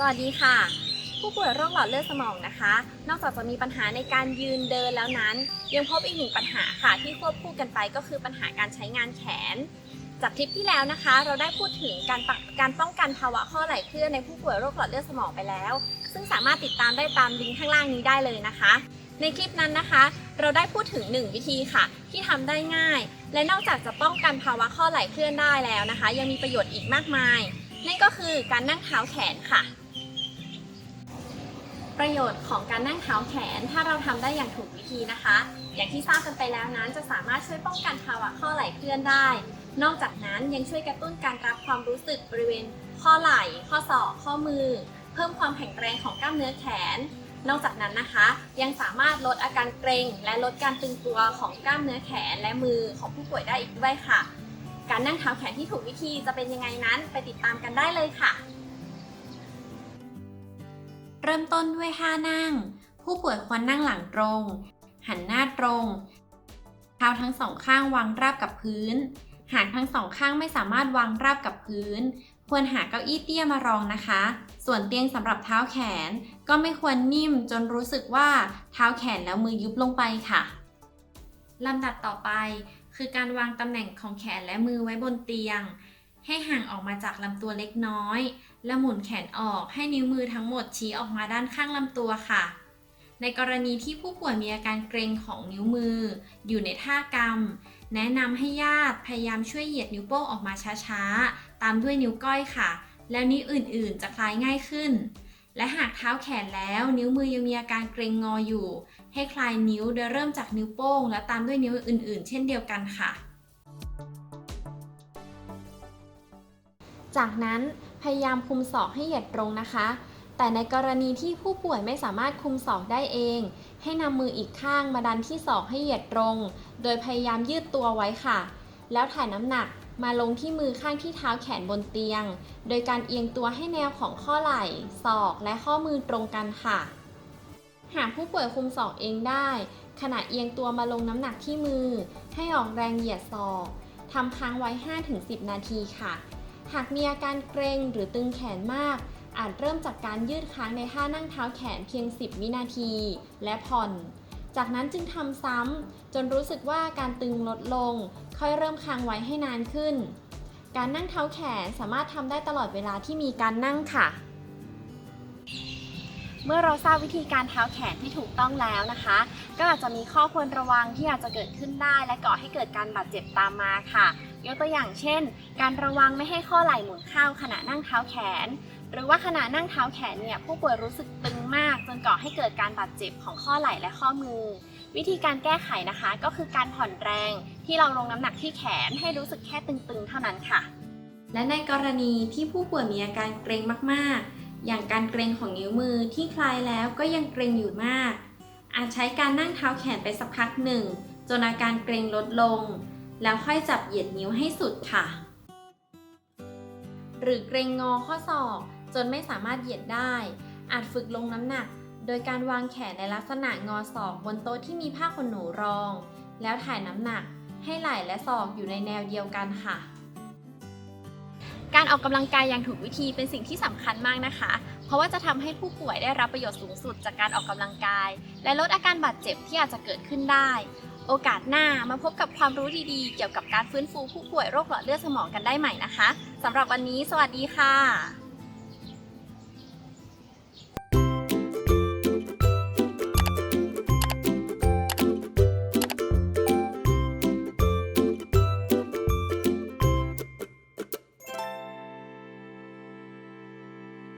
สวัสดีค่ะ ผู้ป่วยโรคหลอดเลือดสมองนะคะ นอกจากจะมีปัญหาในการยืนเดินแล้วนั้น ยังพบอีกหนึ่งปัญหาค่ะ ที่ควบคู่กันไปก็คือปัญหาการใช้งานแขน จากคลิปที่แล้วนะคะ เราได้พูดถึงการปะการป้องกันภาวะข้อไหล่เคลื่อนในผู้ป่วยโรคหลอดเลือดสมองไปแล้ว ซึ่งสามารถติดตามได้ตามลิงก์ข้างล่างนี้ได้เลยนะคะ ในคลิปนั้นนะคะ เราได้พูดถึง 1 วิธีค่ะ ที่ทำได้ง่าย และนอกจากจะป้องกันภาวะข้อไหล่เคลื่อนได้แล้วนะคะ ยังมีประโยชน์อีกมากมายนั่นก็คือการนั่งเท้าแขนค่ะ ประโยชน์ของการนั่งเท้าแขน ถ้าเราทำได้อย่างถูกวิธีนะคะ อย่างที่ทราบกันไปแล้วนั้นจะสามารถช่วยป้องกันภาวะข้อไหล่เคลื่อนได้ นอกจากนั้นยังช่วยกระตุ้นการรับความรู้สึกบริเวณ ข้อไหล่ ข้อศอก ข้อมือ เพิ่มความแข็งแรงของกล้ามเนื้อแขน นอกจากนั้นนะคะ ยังสามารถลดอาการเกร็ง และลดการตึงตัวของกล้ามเนื้อแขนและมือของผู้ป่วยได้อีกด้วยค่ะ การนั่งเท้าแขนที่ถูกวิธีจะเป็นยังไงนั้น ไปติดตามกันได้เลยค่ะ เริ่มต้นด้วยท่านั่ง ผู้ป่วยควรนั่งหลังตรง หันหน้าตรง เท้าทั้งสองข้างวางราบกับพื้น หากทั้งสองข้างไม่สามารถวางราบกับพื้น ควรหาเก้าอี้เตี้ยมารองนะคะ ส่วนเตียงสำหรับเท้าแขนก็ไม่ควรนิ่มจนรู้สึกว่าเท้าแขนแล้วมือยุบลงไปค่ะลำดับต่อไปคือการวางตำแหน่งของแขนและมือไว้บนเตียง ให้ห่างออกมาจากลำตัวเล็กน้อย และหมุนแขนออกให้นิ้วมือทั้งหมดชี้ออกมาด้านข้างลำตัวค่ะ ในกรณีที่ผู้ป่วยมีอาการเกร็งของนิ้วมือ อยู่ในท่ากำ แนะนำให้ญาติพยายามช่วยเหยียดนิ้วโป้งออกมาช้าๆ ตามด้วยนิ้วก้อยค่ะ แล้วนิ้วอื่นๆ จะคลายง่ายขึ้น และหากเท้าแขนแล้วนิ้วมือยังมีอาการเกร็งงออยู่ ให้คลายนิ้วโดยเริ่มจากนิ้วโป้ง และตามด้วยนิ้วอื่น ๆ เช่นเดียวกันค่ะ จากนั้นพยายามคุมศอกให้เหยียดตรงนะคะ แต่ในกรณีที่ผู้ป่วยไม่สามารถคุมศอกได้เอง ให้นำมืออีกข้างมาดันที่ศอกให้เหยียดตรง โดยพยายามยืดตัวไว้ค่ะ แล้วถ่ายน้ำหนักมาลงที่มือข้างที่เท้าแขนบนเตียง โดยการเอียงตัวให้แนวของข้อไหล่ ศอก และข้อมือตรงกันค่ะ หากผู้ป่วยคุมศอกเองได้ ขณะเอียงตัวมาลงน้ำหนักที่มือ ให้ออกแรงเหยียดศอกทำค้างไว้ 5-10 นาทีค่ะ หากมีอาการเกร็งหรือตึงแขนมาก อาจเริ่มจากการยืดค้างในท่านั่งเท้าแขนเพียง 10 วินาที และผ่อน จากนั้นจึงทำซ้ำจนรู้สึกว่าการตึงลดลง ค่อยเริ่มค้างไว้ให้นานขึ้น การนั่งเท้าแขนสามารถทำได้ตลอดเวลาที่มีการนั่งค่ะเมื่อเราทราบวิธีการเท้าแขนที่ถูกต้องแล้วนะคะ ก็อาจจะมีข้อควรระวังที่อาจจะเกิดขึ้นได้ และก่อให้เกิดการบาดเจ็บตามมาค่ะ ยกตัวอย่างเช่น การระวังไม่ให้ข้อไหล่หมุนเข้าขณะนั่งเท้าแขน หรือว่าขณะนั่งเท้าแขนเนี่ยผู้ป่วยรู้สึกตึงมาก จนก่อให้เกิดการบาดเจ็บของข้อไหล่และข้อมือ วิธีการแก้ไขนะคะก็คือการผ่อนแรงที่เราลงน้ำหนักที่แขนให้รู้สึกแค่ตึงๆ เท่านั้นค่ะ และในกรณีที่ผู้ป่วยมีอาการเกร็งมากๆ อย่างการเกร็งของนิ้วมือที่คลายแล้วก็ยังเกร็งอยู่มาก อาจใช้การนั่งเท้าแขนไปสักพักหนึ่งจนอาการเกร็งลดลง แล้วค่อยจับเหยียดนิ้วให้สุดค่ะ หรือเกรงงอข้อศอกจนไม่สามารถเหยียดได้ อาจฝึกลงน้ำหนัก โดยการวางแขนในลักษณะงอศอกบนโต๊ะที่มีผ้าขนหนูรอง แล้วถ่ายน้ำหนักให้ไหล่และศอกอยู่ในแนวเดียวกันค่ะ การออกกำลังกายอย่างถูกวิธีเป็นสิ่งที่สำคัญมากนะคะ เพราะว่าจะทำให้ผู้ป่วยได้รับประโยชน์สูงสุดจากการออกกำลังกาย และลดอาการบาดเจ็บที่อาจจะเกิดขึ้นได้ โอกาสหน้ามาพบกับความรู้ดีๆ เกี่ยวกับการฟื้นฟูผู้ป่วยโรคหลอดเลือดสมองกันได้ใหม่นะคะสำหรับวันนี้ สวัสดีค่ะ